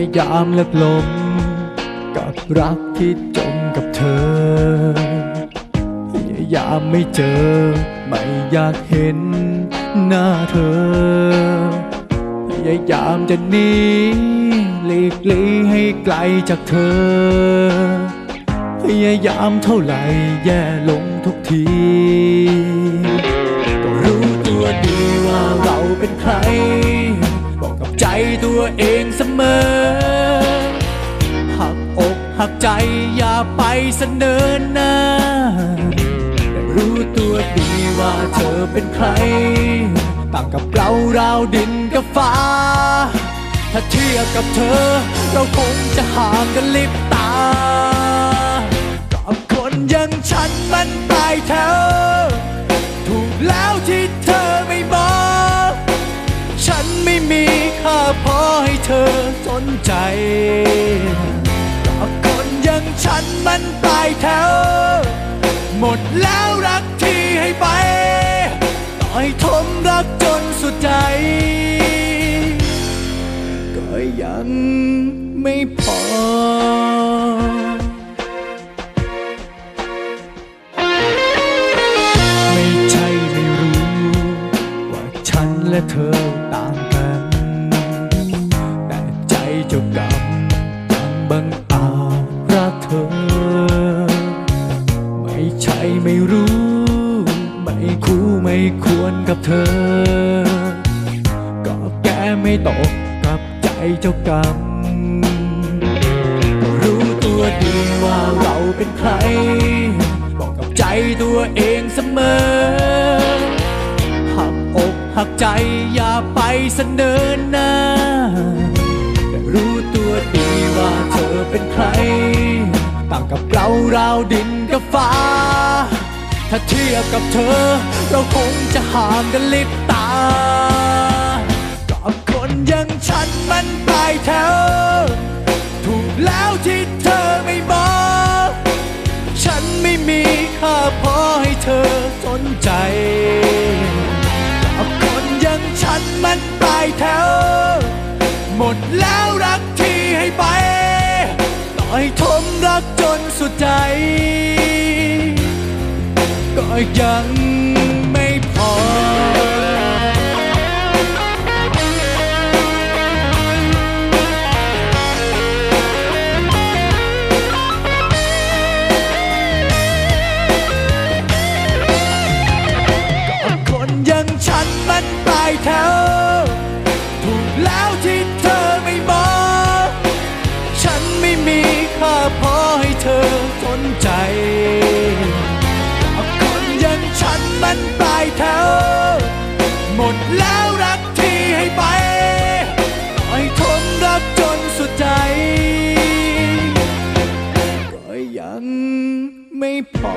ยายามเลิกลม กับรักที่จมกับเธอ พยายามไม่เจอ ไม่อยากเห็นหน้าเธอ พยายามจะหนีหลีกลี่ให้ไกลจากเธอ พยายามเท่าไหร่แย่ลงทุกทีก็รู้ตัวดีว่าเราเป็นใครบอกกับใจตัวเองเสมอ หักใจอย่าไปเสนอหน้าแต่รู้ตัวดีว่าเธอเป็นใคร ต่างกับเราราวดินกับฟ้า ถ้าเทียบกับเธอ เราคงจะห่างกันลิบตากับคนอยังฉันมันตายแถวถูกแล้วที่เธอไม่บอก ฉันไม่มีค่าพอให้เธอสนใจ ฉันมันตายแถว หมดแล้วรักที่ให้ไป ต่อยทมรักจนสุดใจ ก็ยังไม่พอไม่ใช่ไม่รู้ว่าฉันและเธอต่างกัน แต่ใจเจ้ากรรมบัง ไม่ควรกับเธอ ก็แกไม่ตกกับใจเจ้ากรรมก็รู้ตัวดีว่าเราเป็นใคร บอกกับใจตัวเองเสมอ หักอกหักใจอย่าไปเสนอหน้า ถ้าเทียบกับเธอ เราคงจะห่างกันลิบตา กับคนอยังฉันมันตายแถว ถูกแล้วที่เธอไม่บอก ฉันไม่มีค่าพอให้เธอสนใจ กับคนอยังฉันมันตายแถว หมดแล้วรักที่ให้ไป ต่อยทมรักจนสุดใจ ยังไม่พอกับคนอยังฉันมันตายแถวถูกแล้วที่เธอไม่บอกฉันไม่มีค่าพอให้เธอสนใจ แล้วรักที่ให้ไปต่อยทนรักจนสุดใจ ก็ยังไม่พอ